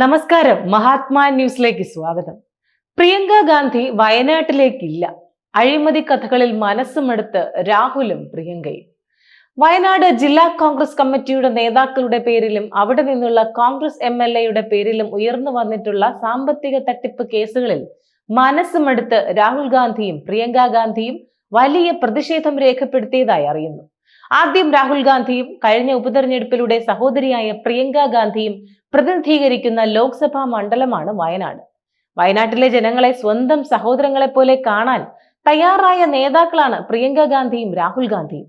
നമസ്കാരം. മഹാത്മാ ന്യൂസിലേക്ക് സ്വാഗതം. പ്രിയങ്ക ഗാന്ധി വയനാട്ടിലേക്കില്ല. അഴിമതി കഥകളിൽ മനസ്സുമെടുത്ത് രാഹുലും പ്രിയങ്കയും. വയനാട് ജില്ലാ കോൺഗ്രസ് കമ്മിറ്റിയുടെ നേതാക്കളുടെ പേരിലും അവിടെ നിന്നുള്ള കോൺഗ്രസ് എം എൽ എയുടെ പേരിലും ഉയർന്നു വന്നിട്ടുള്ള സാമ്പത്തിക തട്ടിപ്പ് കേസുകളിൽ മനസ്സുമെടുത്ത് രാഹുൽ ഗാന്ധിയും പ്രിയങ്ക ഗാന്ധിയും വലിയ പ്രതിഷേധം രേഖപ്പെടുത്തിയതായി അറിയുന്നു. ആദ്യം രാഹുൽ ഗാന്ധിയും കഴിഞ്ഞ ഉപതെരഞ്ഞെടുപ്പിലൂടെ സഹോദരിയായ പ്രിയങ്ക ഗാന്ധിയും പ്രതിനിധീകരിക്കുന്ന ലോക്സഭാ മണ്ഡലമാണ് വയനാട്. വയനാട്ടിലെ ജനങ്ങളെ സ്വന്തം സഹോദരങ്ങളെ പോലെ കാണാൻ തയ്യാറായ നേതാക്കളാണ് പ്രിയങ്ക ഗാന്ധിയും രാഹുൽ ഗാന്ധിയും.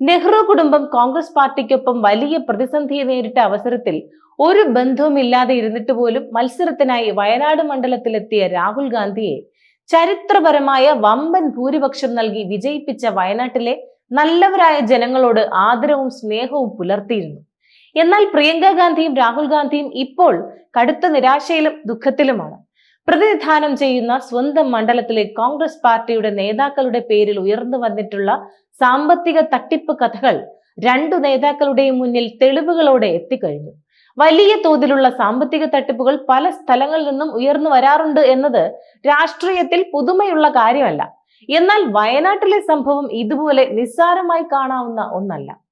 നെഹ്റു കുടുംബം കോൺഗ്രസ് പാർട്ടിക്കൊപ്പം വലിയ പ്രതിസന്ധിയെ നേരിട്ട അവസരത്തിൽ ഒരു ബന്ധവുമില്ലാതെ ഇരുന്നിട്ട് പോലും മത്സരത്തിനായി വയനാട് മണ്ഡലത്തിലെത്തിയ രാഹുൽ ഗാന്ധിയെ ചരിത്രപരമായ വമ്പൻ ഭൂരിപക്ഷം നൽകി വിജയിപ്പിച്ച വയനാട്ടിലെ നല്ലവരായ ജനങ്ങളോട് ആദരവും സ്നേഹവും പുലർത്തിയിരുന്നു. എന്നാൽ പ്രിയങ്ക ഗാന്ധിയും രാഹുൽ ഗാന്ധിയും ഇപ്പോൾ കടുത്ത നിരാശയിലും ദുഃഖത്തിലുമാണ്. പ്രതിനിധാനം ചെയ്യുന്ന സ്വന്തം മണ്ഡലത്തിലെ കോൺഗ്രസ് പാർട്ടിയുടെ നേതാക്കളുടെ പേരിൽ ഉയർന്നു വന്നിട്ടുള്ള സാമ്പത്തിക തട്ടിപ്പ് കഥകൾ രണ്ടു നേതാക്കളുടെയും മുന്നിൽ തെളിവുകളോടെ എത്തിക്കഴിഞ്ഞു. വലിയ തോതിലുള്ള സാമ്പത്തിക തട്ടിപ്പുകൾ പല സ്ഥലങ്ങളിൽ നിന്നും ഉയർന്നു വരാറുണ്ട് എന്നത് രാഷ്ട്രീയത്തിൽ പുതുമയുള്ള കാര്യമല്ല. എന്നാൽ വയനാട്ടിലെ സംഭവം ഇതുപോലെ നിസ്സാരമായി കാണാവുന്ന ഒന്നല്ല.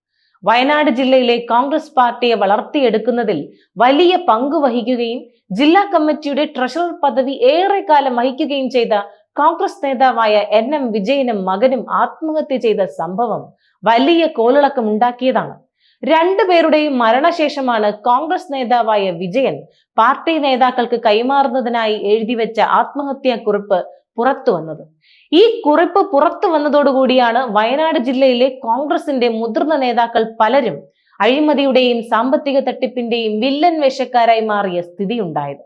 വയനാട് ജില്ലയിലെ കോൺഗ്രസ് പാർട്ടിയെ വളർത്തിയെടുക്കുന്നതിൽ വലിയ പങ്ക് വഹിക്കുകയും ജില്ലാ കമ്മിറ്റിയുടെ ട്രഷറർ പദവി ഏറെക്കാലം വഹിക്കുകയും ചെയ്ത കോൺഗ്രസ് നേതാവായ എൻ എം വിജയനും മകനും ആത്മഹത്യ ചെയ്ത സംഭവം വലിയ കോളിളക്കം ഉണ്ടാക്കിയതാണ്. രണ്ടുപേരുടെയും മരണശേഷമാണ് കോൺഗ്രസ് നേതാവായ വിജയൻ പാർട്ടി നേതാക്കൾക്ക് കൈമാറുന്നതിനായി എഴുതിവെച്ച ആത്മഹത്യാ കുറിപ്പ് പുറത്തു വന്നത്. ഈ കുറിപ്പ് പുറത്തു വന്നതോടുകൂടിയാണ് വയനാട് ജില്ലയിലെ കോൺഗ്രസിന്റെ മുതിർന്ന നേതാക്കൾ പലരും അഴിമതിയുടെയും സാമ്പത്തിക തട്ടിപ്പിന്റെയും വില്ലൻ വേഷക്കാരായി മാറിയ സ്ഥിതിയുണ്ടായത്.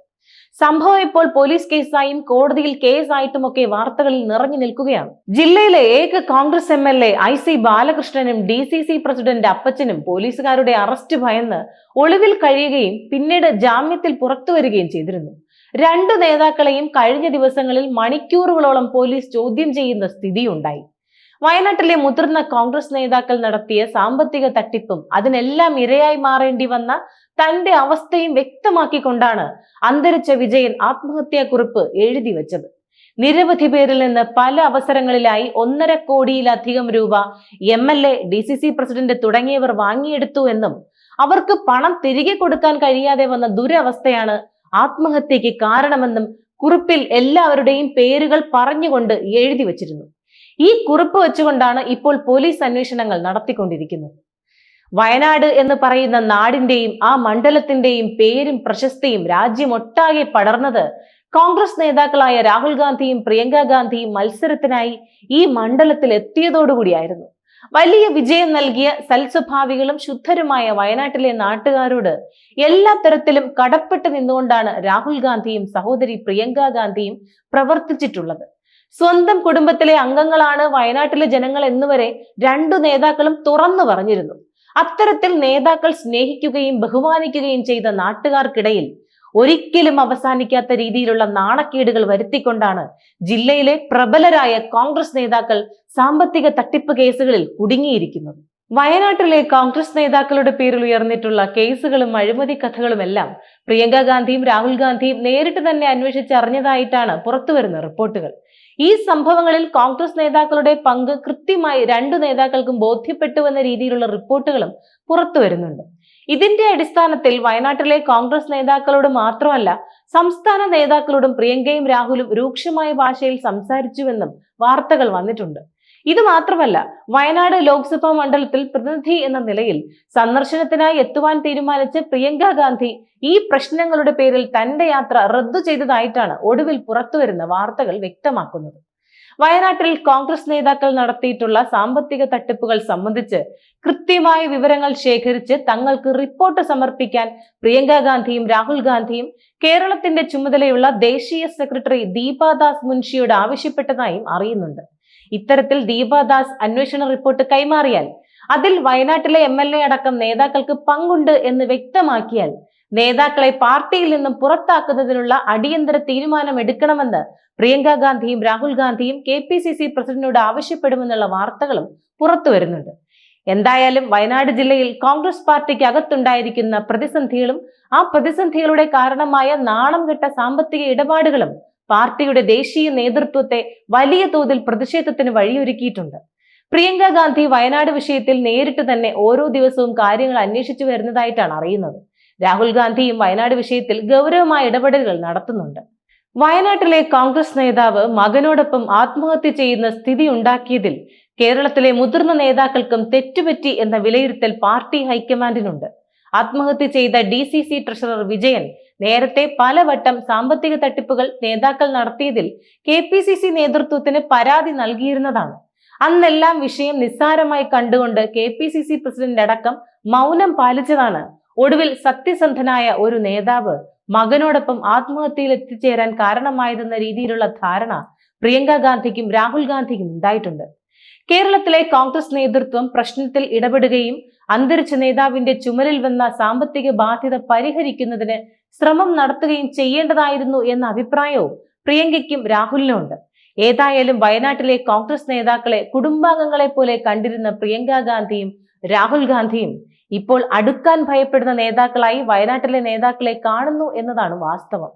സംഭവം ഇപ്പോൾ പോലീസ് കേസായും കോടതിയിൽ കേസായിട്ടുമൊക്കെ വാർത്തകളിൽ നിറഞ്ഞു നിൽക്കുകയാണ്. ജില്ലയിലെ ഏക Congress M L A I C ബാലകൃഷ്ണനും D C C president അപ്പച്ചനും പോലീസുകാരുടെ അറസ്റ്റ് ഭയന്ന് ഒളിവിൽ കഴിയുകയും പിന്നീട് ജാമ്യത്തിൽ പുറത്തു വരികയും ചെയ്തിരുന്നു. രണ്ട് നേതാക്കളെയും കഴിഞ്ഞ ദിവസങ്ങളിൽ മണിക്കൂറുകളോളം പോലീസ് ചോദ്യം ചെയ്യുന്ന സ്ഥിതിയുണ്ടായി. വയനാട്ടിലെ മുതിർന്ന കോൺഗ്രസ് നേതാക്കൾ നടത്തിയ സാമ്പത്തിക തട്ടിപ്പും അതിനെല്ലാം ഇരയായി മാറേണ്ടി വന്ന തന്റെ അവസ്ഥയും വ്യക്തമാക്കിക്കൊണ്ടാണ് അന്തരിച്ച വിജയൻ ആത്മഹത്യാക്കുറിപ്പ് എഴുതി വച്ചത്. നിരവധി പേരിൽ നിന്ന് പല അവസരങ്ങളിലായി ഒന്നര കോടിയിലധികം രൂപ M L A D C C president തുടങ്ങിയവർ വാങ്ങിയെടുത്തു എന്നും അവർക്ക് പണം തിരികെ കൊടുക്കാൻ കഴിയാതെ വന്ന ദുരവസ്ഥയാണ് ആത്മഹത്യക്ക് കാരണമെന്നും കുറിപ്പിൽ എല്ലാവരുടെയും പേരുകൾ പറഞ്ഞുകൊണ്ട് എഴുതി വച്ചിരുന്നു. ഈ കുറിപ്പ് വെച്ചുകൊണ്ടാണ് ഇപ്പോൾ പോലീസ് അന്വേഷണങ്ങൾ നടത്തിക്കൊണ്ടിരിക്കുന്നത്. വയനാട് എന്ന് പറയുന്ന നാടിന്റെയും ആ മണ്ഡലത്തിന്റെയും പേരും പ്രശസ്തിയും രാജ്യമൊട്ടാകെ പടർന്നത് കോൺഗ്രസ് നേതാക്കളായ രാഹുൽ ഗാന്ധിയും പ്രിയങ്ക ഗാന്ധിയും മത്സരത്തിനായി ഈ മണ്ഡലത്തിൽ എത്തിയതോടുകൂടിയായിരുന്നു വലിയ വിജയം നൽകിയ സൽസ്വഭാവികളും ശുദ്ധരുമായ വയനാട്ടിലെ നാട്ടുകാരോട് എല്ലാ തരത്തിലും കടപ്പെട്ട് നിന്നുകൊണ്ടാണ് രാഹുൽ ഗാന്ധിയും സഹോദരി പ്രിയങ്ക ഗാന്ധിയും പ്രവർത്തിച്ചിട്ടുള്ളത്. സ്വന്തം കുടുംബത്തിലെ അംഗങ്ങളാണ് വയനാട്ടിലെ ജനങ്ങൾ എന്നുവരെ രണ്ടു നേതാക്കളും തുറന്നു പറഞ്ഞിരുന്നു. അത്തരത്തിൽ നേതാക്കൾ സ്നേഹിക്കുകയും ബഹുമാനിക്കുകയും ചെയ്ത നാട്ടുകാർക്കിടയിൽ ഒരിക്കലും അവസാനിക്കാത്ത രീതിയിലുള്ള നാണക്കേടുകൾ വരുത്തിക്കൊണ്ടാണ് ജില്ലയിലെ പ്രബലരായ കോൺഗ്രസ് നേതാക്കൾ സാമ്പത്തിക തട്ടിപ്പ് കേസുകളിൽ കുടുങ്ങിയിരിക്കുന്നത്. വയനാട്ടിലെ കോൺഗ്രസ് നേതാക്കളുടെ പേരിൽ ഉയർന്നിട്ടുള്ള കേസുകളും അഴിമതി കഥകളുമെല്ലാം പ്രിയങ്ക ഗാന്ധിയും രാഹുൽ ഗാന്ധിയും നേരിട്ട് തന്നെ അന്വേഷിച്ചറിഞ്ഞതായിട്ടാണ് പുറത്തുവരുന്ന റിപ്പോർട്ടുകൾ. ഈ സംഭവങ്ങളിൽ കോൺഗ്രസ് നേതാക്കളുടെ പങ്ക് കൃത്യമായി രണ്ടു നേതാക്കൾക്കും ബോധ്യപ്പെട്ടുവെന്ന രീതിയിലുള്ള റിപ്പോർട്ടുകളും പുറത്തു വരുന്നുണ്ട് ഇതിന്റെ അടിസ്ഥാനത്തിൽ വയനാട്ടിലെ കോൺഗ്രസ് നേതാക്കളോട് മാത്രമല്ല സംസ്ഥാന നേതാക്കളോടും പ്രിയങ്കയും രാഹുലും രൂക്ഷമായ ഭാഷയിൽ സംസാരിച്ചുവെന്നും വാർത്തകൾ വന്നിട്ടുണ്ട്. ഇത് മാത്രമല്ല വയനാട് ലോക്സഭാ മണ്ഡലത്തിൽ പ്രതിനിധി എന്ന നിലയിൽ സന്ദർശനത്തിനായി എത്തുവാൻ തീരുമാനിച്ച പ്രിയങ്ക ഗാന്ധി ഈ പ്രശ്നങ്ങളുടെ പേരിൽ തന്റെ യാത്ര റദ്ദു ചെയ്തതായിട്ടാണ് ഒടുവിൽ പുറത്തുവരുന്ന വാർത്തകൾ വ്യക്തമാക്കുന്നത്. വയനാട്ടിൽ കോൺഗ്രസ് നേതാക്കൾ നടത്തിയിട്ടുള്ള സാമ്പത്തിക തട്ടിപ്പുകൾ സംബന്ധിച്ച് കൃത്യമായ വിവരങ്ങൾ ശേഖരിച്ച് തങ്ങൾക്ക് റിപ്പോർട്ട് സമർപ്പിക്കാൻ പ്രിയങ്ക ഗാന്ധിയും രാഹുൽ ഗാന്ധിയും കേരളത്തിന്റെ ചുമതലയുള്ള ദേശീയ സെക്രട്ടറി ദീപാദാസ് മുൻഷിയോട് ആവശ്യപ്പെട്ടതായും അറിയുന്നുണ്ട്. ഇത്തരത്തിൽ ദീപാദാസ് അന്വേഷണ റിപ്പോർട്ട് കൈമാറിയാൽ അതിൽ വയനാട്ടിലെ എം അടക്കം നേതാക്കൾക്ക് പങ്കുണ്ട് എന്ന് വ്യക്തമാക്കിയാൽ നേതാക്കളെ പാർട്ടിയിൽ നിന്നും പുറത്താക്കുന്നതിനുള്ള അടിയന്തര തീരുമാനം എടുക്കണമെന്ന് പ്രിയങ്ക ഗാന്ധിയും രാഹുൽ ഗാന്ധിയും കെ പി സി സി പ്രസിഡന്റിനോട് ആവശ്യപ്പെടുമെന്നുള്ള വാർത്തകളും പുറത്തു വരുന്നുണ്ട്. എന്തായാലും വയനാട് ജില്ലയിൽ കോൺഗ്രസ് പാർട്ടിക്ക് അകത്തുണ്ടായിരിക്കുന്ന പ്രതിസന്ധികളും ആ പ്രതിസന്ധികളുടെ കാരണമായ നാണം കെട്ട സാമ്പത്തിക ഇടപാടുകളും പാർട്ടിയുടെ ദേശീയ നേതൃത്വത്തെ വലിയ തോതിൽ പ്രതിഷേധത്തിന് വഴിയൊരുക്കിയിട്ടുണ്ട്. പ്രിയങ്ക ഗാന്ധി വയനാട് വിഷയത്തിൽ നേരിട്ട് തന്നെ ഓരോ ദിവസവും കാര്യങ്ങൾ അന്വേഷിച്ചു വരുന്നതായിട്ടാണ് അറിയുന്നത്. രാഹുൽ ഗാന്ധിയും വയനാട് വിഷയത്തിൽ ഗൗരവമായ ഇടപെടലുകൾ നടത്തുന്നുണ്ട്. വയനാട്ടിലെ കോൺഗ്രസ് നേതാവ് മകനോടൊപ്പം ആത്മഹത്യ ചെയ്യുന്ന സ്ഥിതി ഉണ്ടാക്കിയതിൽ കേരളത്തിലെ മുതിർന്ന നേതാക്കൾക്കും തെറ്റുപറ്റി എന്ന വിലയിരുത്തൽ പാർട്ടി ഹൈക്കമാൻഡിനുണ്ട്. ആത്മഹത്യ ചെയ്ത D C C treasurer Vijayan നേരത്തെ പലവട്ടം സാമ്പത്തിക തട്ടിപ്പുകൾ നേതാക്കൾ നടത്തിയതിൽ കെ പി സി സി നേതൃത്വത്തിന് പരാതി നൽകിയിരുന്നതാണ്. അന്നെല്ലാം വിഷയം നിസ്സാരമായി കണ്ടുകൊണ്ട് K P C C president അടക്കം മൗനം പാലിച്ചതാണ് ഒടുവിൽ സത്യസന്ധനായ ഒരു നേതാവ് മകനോടൊപ്പം ആത്മഹത്യയിൽ എത്തിച്ചേരാൻ കാരണമായതെന്ന രീതിയിലുള്ള ധാരണ പ്രിയങ്ക ഗാന്ധിക്കും രാഹുൽ ഗാന്ധിക്കും ഉണ്ടായിട്ടുണ്ട്. കേരളത്തിലെ കോൺഗ്രസ് നേതൃത്വം പ്രശ്നത്തിൽ ഇടപെടുകയും അന്തരിച്ച നേതാവിന്റെ ചുമലിൽ വന്ന സാമ്പത്തിക ബാധ്യത പരിഹരിക്കുന്നതിന് ശ്രമം നടത്തുകയും ചെയ്യേണ്ടതായിരുന്നു എന്ന അഭിപ്രായവും പ്രിയങ്കയ്ക്കും രാഹുലിനും ഉണ്ട് ഏതായാലും വയനാട്ടിലെ കോൺഗ്രസ് നേതാക്കളെ കുടുംബാംഗങ്ങളെ പോലെ കണ്ടിരുന്ന പ്രിയങ്ക ഗാന്ധിയും രാഹുൽ ഗാന്ധിയും ഇപ്പോൾ അടുക്കാൻ ഭയപ്പെടുന്ന നേതാക്കളായി വയനാട്ടിലെ നേതാക്കളെ കാണുന്നു എന്നതാണ് വാസ്തവം.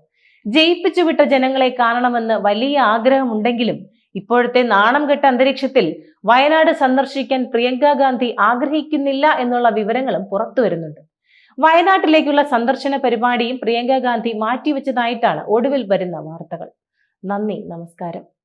ജയിപ്പിച്ചു വിട്ട ജനങ്ങളെ കാണണമെന്ന് വലിയ ആഗ്രഹമുണ്ടെങ്കിലും ഇപ്പോഴത്തെ നാണം കെട്ട അന്തരീക്ഷത്തിൽ വയനാട് സന്ദർശിക്കാൻ പ്രിയങ്ക ഗാന്ധി ആഗ്രഹിക്കുന്നില്ല എന്നുള്ള വിവരങ്ങളും പുറത്തു വരുന്നുണ്ട്. വയനാട്ടിലേക്കുള്ള സന്ദർശന പരിപാടിയും പ്രിയങ്ക ഗാന്ധി മാറ്റിവെച്ചതായിട്ടാണ് ഒടുവിൽ വരുന്ന വാർത്തകൾ. നന്ദി നമസ്കാരം.